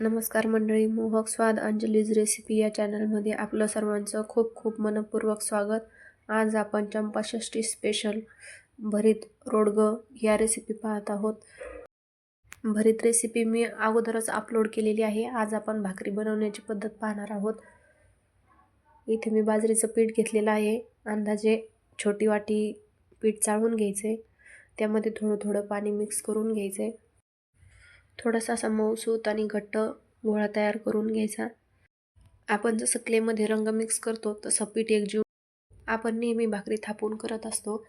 नमस्कार मंडळी मोहक स्वाद अंजलीज रेसिपी या चॅनलमध्ये आपलं सर्वांचं खूप खूप मनपूर्वक स्वागत. आज आपण चंपाषष्ठी स्पेशल भरीत रोडगं या रेसिपी पाहत आहोत. भरीत रेसिपी मी अगोदरच अपलोड केलेली आहे. आज आपण भाकरी बनवण्याची पद्धत पाहणार आहोत. इथे मी बाजरीचं पीठ घेतलेलं आहे. अंदाजे छोटी वाटी पीठ चाळून घ्यायचे. त्यामध्ये थोडं थोडं पाणी मिक्स करून घ्यायचे. थोडासा असा मऊसूत आणि घट्ट गोळा तयार करून घ्यायचा. आपण जसं क्लेमध्ये रंग मिक्स करतो तसं पीठ एकजीव आपण नेहमी भाकरी थापून करत असतो.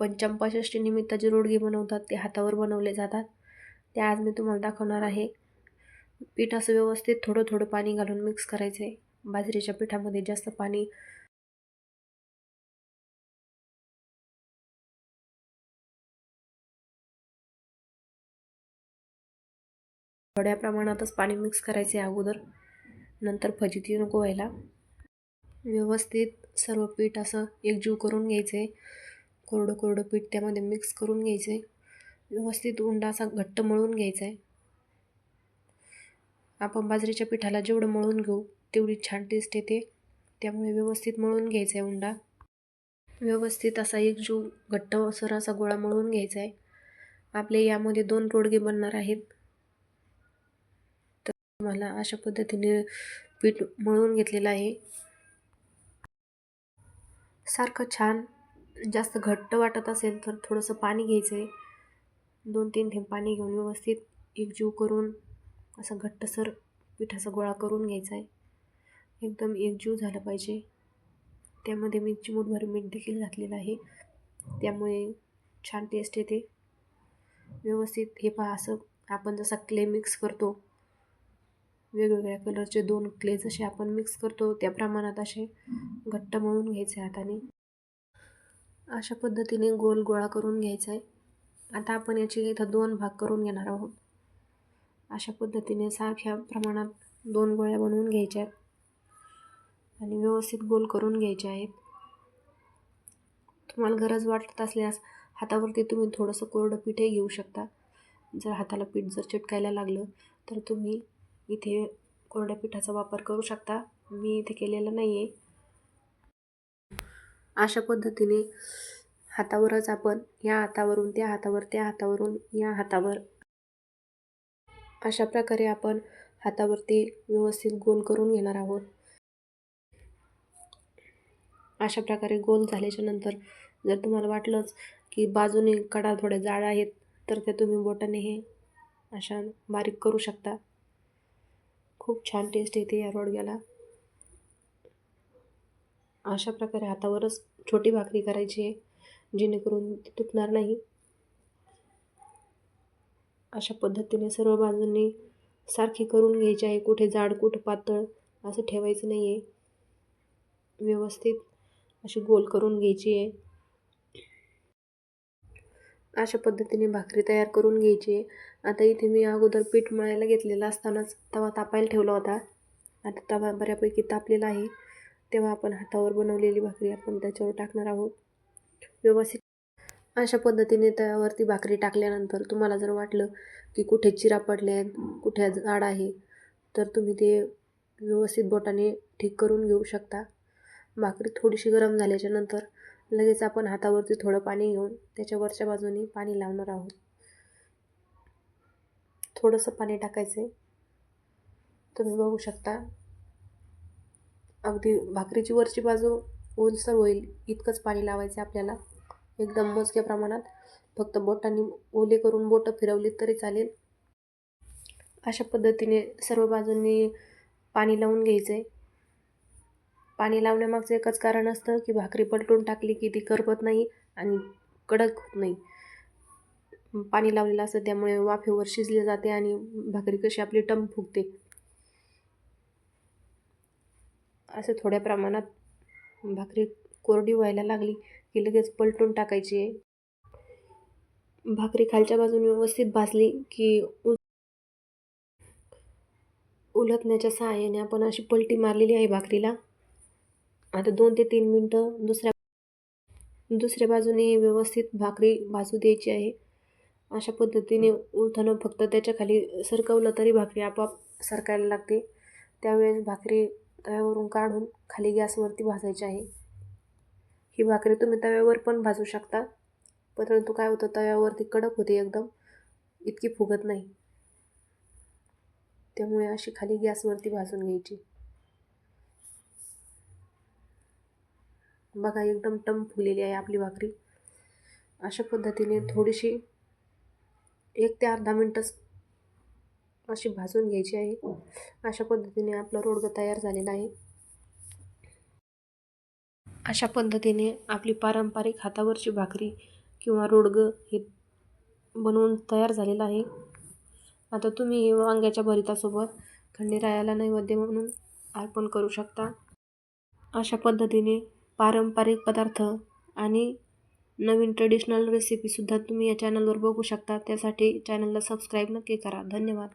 पण चंपाषष्ठी निमित्त जे रोडगे बनवतात ते हातावर बनवले जातात. ते आज मी तुम्हाला दाखवणार आहे. पीठ असं व्यवस्थित थोडं थोडं पाणी घालून मिक्स करायचे बाजरीच्या पिठामध्ये जास्त पाणी थोड्या प्रमाणातच पाणी मिक्स करायचे अगोदर. नंतर फजिती नको व्हायला. व्यवस्थित सर्व पीठ असं एकजीव करून घ्यायचे. कोरडं कोरडं पीठ त्यामध्ये मिक्स करून घ्यायचे. व्यवस्थित उंडा असा घट्ट मळून घ्यायचा. आहे आपण बाजरीच्या पिठाला जेवढं मळून घेऊ तेवढी छान टेस्ट येते. त्यामुळे व्यवस्थित मळून घ्यायचा आहे उंडा. व्यवस्थित असा एक जीव घट्ट सर असा गोळा मळून घ्यायचा आहे. आपले यामध्ये दोन रोडगे बनणार आहेत. मला अशा पद्धतीने पीठ मळून घेतलेलं आहे. सारखं छान जास्त घट्ट वाटत असेल तर थोडंसं पाणी घ्यायचं आहे दोन तीन थेंब पाणी घेऊन व्यवस्थित एकजीव करून असं घट्टसर पिठाचा गोळा करून घ्यायचा आहे एकदम एकजीव झालं पाहिजे. त्यामध्ये मी चिमूटभर मीठ देखील घातलेलं आहे. त्यामुळे छान टेस्ट येते. व्यवस्थित हे पहा असं आपण जसा क्ले मिक्स करतो वेगवेगळ्या कलरचे दोन क्ले जसे आपण मिक्स करतो. त्या प्रमाणात असे घट्ट मळून घ्यायचे हाताने. अशा पद्धतीने गोल गोळा करून घ्यायचा आहे. आता आपण याचे इथं दोन भाग करून घेणार आहोत. अशा पद्धतीने सारख्या प्रमाणात दोन गोळ्या बनवून घ्यायच्या आहेत. आणि व्यवस्थित गोल करून घ्यायचे आहेत. तुम्हाला गरज वाटत असल्यास हातावरती तुम्ही थोडंसं कोरडं पीठही घेऊ शकता. जर हाताला पीठ जर चिटकायला लागलं तर तुम्ही इथे कोरड्या पिठाचा वापर करू शकता. मी इथे केलेला नाही आहे अशा पद्धतीने हातावरच आपण या हातावरून त्या हातावर त्या हातावरून या हातावर अशा प्रकारे आपण हातावरती व्यवस्थित गोल करून घेणार आहोत. अशा प्रकारे गोल झाल्याच्यानंतर जर तुम्हाला वाटलंच की बाजूने कडा थोड्या जाड आहेत तर त्या तुम्ही बोटाने हे अशा बारीक करू शकता. खूप छान टेस्ट येते या रोडग्याला. अशा प्रकारे हातावरच छोटी भाकरी करायची आहे जेणेकरून ती तुटणार नाही. अशा पद्धतीने सर्व बाजूंनी सारखी करून घ्यायची आहे कुठे जाड कुठं पातळ असं ठेवायचं नाही आहे व्यवस्थित अशी गोल करून घ्यायची आहे. अशा पद्धतीने भाकरी तयार करून घ्यायची. आता इथे मी अगोदर पीठ मळायला घेतलेला असतानाच तवा तापायला ठेवला होता. आता तवा बऱ्यापैकी तापलेला आहे. तेव्हा आपण हातावर बनवलेली भाकरी आपण त्याच्यावर टाकणार आहोत. व्यवस्थित. अशा पद्धतीने त्यावरती भाकरी टाकल्यानंतर तुम्हाला जर वाटलं की कुठे चिरा पडले आहेत कुठे जाड आहे तर तुम्ही ते व्यवस्थित बोटाने ठीक करून घेऊ शकता. भाकरी थोडीशी गरम झाल्याच्यानंतर लगेच आपण हातावरती थोडं पाणी घेऊन त्याच्या वरच्या बाजूने पाणी लावणार आहोत. थोडंसं पाणी टाकायचं आहे तुम्ही बघू शकता. अगदी भाकरीची वरची बाजू ओलसर होईल इतकंच पाणी लावायचं आपल्याला. एकदम मोजक्या प्रमाणात. फक्त बोटांनी ओले करून बोटं फिरवली तरी चालेल. अशा पद्धतीने सर्व बाजूंनी पाणी लावून घ्यायचं आहे पाणी लावण्यामागचं एकच कारण असतं की भाकरी पलटून टाकली की ती करपत नाही आणि कडक होत नाही. पाणी लावलेलं असतं त्यामुळे वाफेवर शिजले जाते आणि भाकरी कशी आपली टम फुगते. असे थोड्या प्रमाणात भाकरी कोरडी व्हायला लागली की लगेच पलटून टाकायची. आहे भाकरी खालच्या बाजूने व्यवस्थित भाजली की उलटण्याच्या सहाय्याने आपण अशी पलटी मारलेली आहे भाकरीला. आता दोन ते तीन मिनटं दुसऱ्या दुसऱ्या बाजूने व्यवस्थित भाकरी भाजू द्यायची आहे. अशा पद्धतीने उलथानं फक्त त्याच्याखाली सरकवलं तरी भाकरी आपोआप सरकायला लागते. त्यावेळेस भाकरी तव्यावरून काढून खाली गॅसवरती भाजायची आहे. ही भाकरी तुम्ही तव्यावर पण भाजू शकता परंतु काय होतं तव्यावरती कडक होते एकदम इतकी फुगत नाही. त्यामुळे अशी खाली गॅसवरती भाजून घ्यायची. बघा एकदम टम फुगलेली आहे आपली भाकरी. अशा पद्धतीने थोडीशी एक ते अर्धा मिनटंच अशी भाजून घ्यायची आहे. अशा पद्धतीने आपलं रोडगं तयार झालेला आहे. अशा पद्धतीने आपली पारंपरिक हातावरची भाकरी किंवा रोडगं हे बनवून तयार झालेलं आहे. आता तुम्ही हे वांग्याच्या भरितासोबत खंडेरायाला नैवेद्य म्हणून अर्पण करू शकता. अशा पद्धतीने पारंपरिक पदार्थ आणि नवीन ट्रेडिशनल रेसिपीसुद्धा तुम्ही या चॅनलवर बघू शकता. त्यासाठी चॅनलला सबस्क्राईब नक्की करा. धन्यवाद.